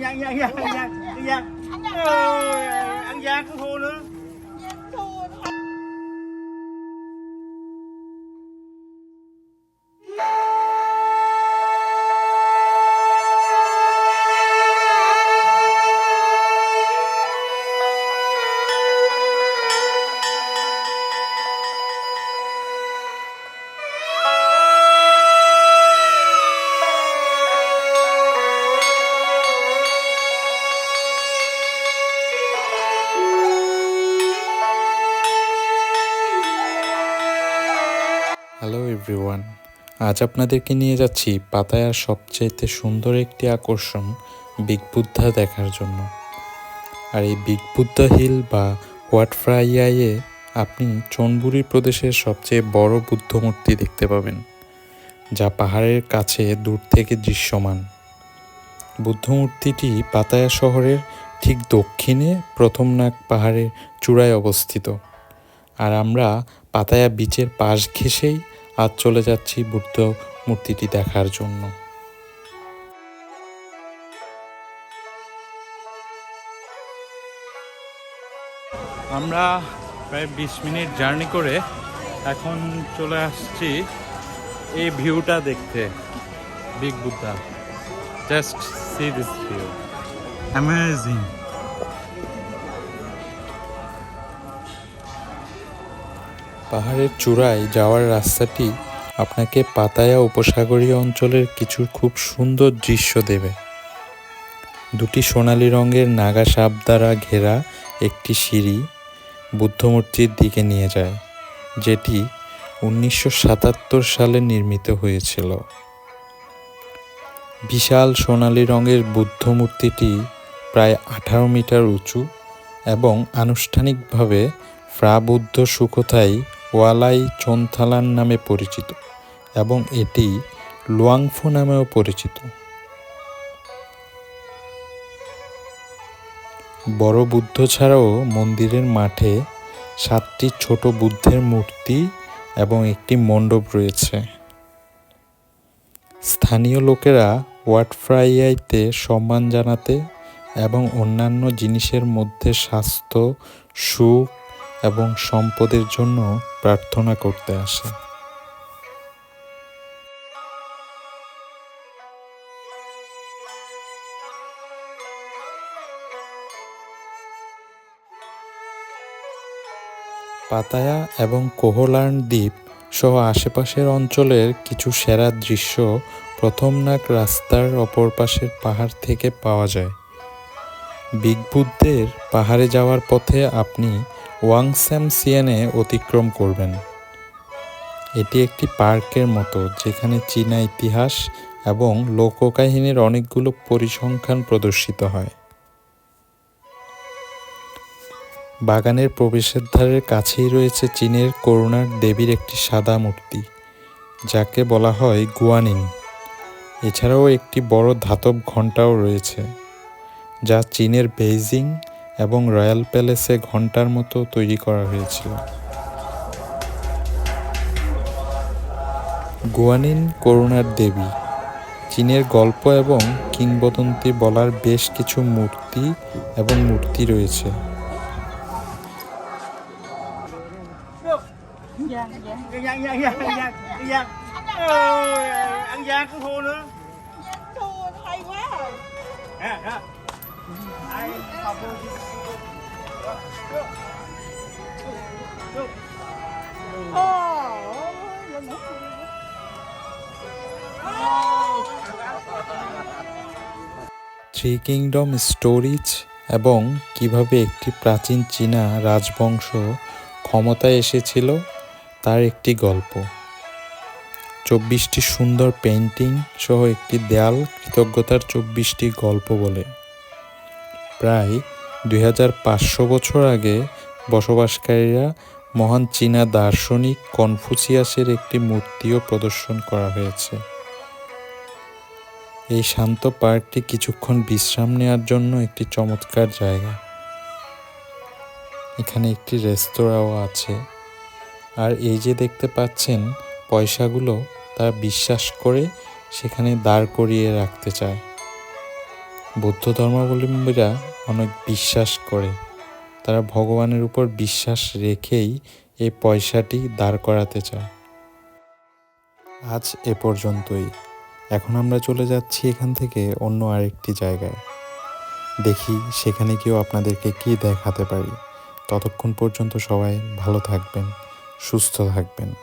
Giang Giang Giang Giang. Giang Giang Giang Giang Giang Giang Giang Giang Giang Giang Giang Giang. Hello everyone আজ আপনাদেরকে নিয়ে যাচ্ছি পাতায়ার সবচাইতে সুন্দর একটি আকর্ষণ বিগ বুদ্ধা দেখার জন্য। আর এই বিগ বুদ্ধা হিল বা হোয়াট ফ্রাইয়াইয়ে আপনি চনবুরি প্রদেশের সবচেয়ে বড় বুদ্ধ মূর্তি দেখতে পাবেন, যা পাহাড়ের কাছে দূর থেকে দৃশ্যমান। বুদ্ধ মূর্তিটি পাতায়া শহরের ঠিক দক্ষিণে প্রথম নাগ পাহাড়ের চূড়ায় অবস্থিত। আর আমরা পাতায়া বিচের পাশ ঘেঁষেই আজ চলে যাচ্ছি বুদ্ধ মূর্তিটি দেখার জন্য। আমরা প্রায় বিশ মিনিট জার্নি করে এখন চলে আসছি এই ভিউটা দেখতে, big Buddha. Just see this view amazing পাহাড়ের চূড়ায় যাওয়ার রাস্তাটি আপনাকে পাতায়া উপসাগরীয় অঞ্চলের কিছু খুব সুন্দর দৃশ্য দেবে। দুটি সোনালী রঙের নাগা সাপ দ্বারা ঘেরা একটি সিঁড়ি বুদ্ধমূর্তির দিকে নিয়ে যায়, যেটি উনিশশো সাতাত্তর সালে নির্মিত হয়েছিল। বিশাল সোনালী রঙের বুদ্ধ মূর্তিটি প্রায় আঠারো মিটার উঁচু এবং আনুষ্ঠানিকভাবে ফ্রাবুদ্ধ সুখোথাই ওয়ালাই চোনথালান নামে পরিচিত এবং এটি লুয়াংফু নামেও পরিচিত। বড় বুদ্ধ ছাড়াও মন্দিরের মাঠে সাতটি ছোট বুদ্ধের মূর্তি এবং একটি মণ্ডপ রয়েছে। স্থানীয় লোকেরা ওয়াটফ্রাইয়াইতে সম্মান জানাতে এবং অন্যান্য জিনিসের মধ্যে স্বাস্থ্য, সুখ এবং সম্পদের জন্য প্রার্থনা করতে আসে। পাতায়া এবং কোহলার্ন দ্বীপ সহ আশেপাশের অঞ্চলের কিছু সেরা দৃশ্য প্রথম নাক রাস্তার অপর পাশের পাহাড় থেকে পাওয়া যায়। বিগ বুদ্ধের পাহাড়ে যাওয়ার পথে আপনি ওয়াংস্যাম সিয়ানে অতিক্রম করবেন। এটি একটি পার্কের মতো, যেখানে চীনা ইতিহাস এবং লোককাহিনীর অনেকগুলো পরিসংখ্যান প্রদর্শিত হয়। বাগানের প্রবেশের ধারের কাছেই রয়েছে চীনের করুণার দেবীর একটি সাদা মূর্তি, যাকে বলা হয় গুয়ানিন। এছাড়াও একটি বড় ধাতব ঘণ্টাও রয়েছে, যা চীনের বেইজিং এবং রয়্যাল প্যালেসে ঘণ্টার মতো তৈরি করা হয়েছিল গুয়ানিন করুণার দেবী চীনের গল্প এবং কিংবদন্তি বলার বেশ কিছু মূর্তি এবং মূর্তি রয়েছে ăn ăn three kingdom stories এবং কীভাবে একটি প্রাচীন চীনা রাজবংশ ক্ষমতায় এসেছিল, তার একটি গল্প। চব্বিশটি সুন্দর পেন্টিং সহ একটি দেয়াল কৃতজ্ঞতার চব্বিশটি গল্প বলে। প্রায় দুই হাজার পাঁচশো বছর আগে বসবাসকারীরা মহান চীনা দার্শনিক কনফুসিয়াসের একটি মূর্তিও প্রদর্শন করা হয়েছে। এই শান্ত পার্কটি কিছুক্ষণ বিশ্রাম নেওয়ার জন্য একটি চমৎকার জায়গা। এখানে একটি রেস্তোরাঁও আছে। আর এই যে দেখতে পাচ্ছেন, পয়সাগুলো তারা বিশ্বাস করে সেখানে দাঁড় করিয়ে রাখতে চায়। বৌদ্ধ ধর্মাবলম্বীরা অনেক বিশ্বাস করে। তারা ভগবানের উপর বিশ্বাস রেখেই এই পয়সাটি দাঁড় করাতে চায়। আজ এ পর্যন্তই। এখন আমরা চলে যাচ্ছি এখান থেকে অন্য আরেকটি জায়গায়। দেখি সেখানে গিয়েও আপনাদেরকে কি দেখাতে পারি। ততক্ষণ পর্যন্ত সবাই ভালো থাকবেন, সুস্থ থাকবেন।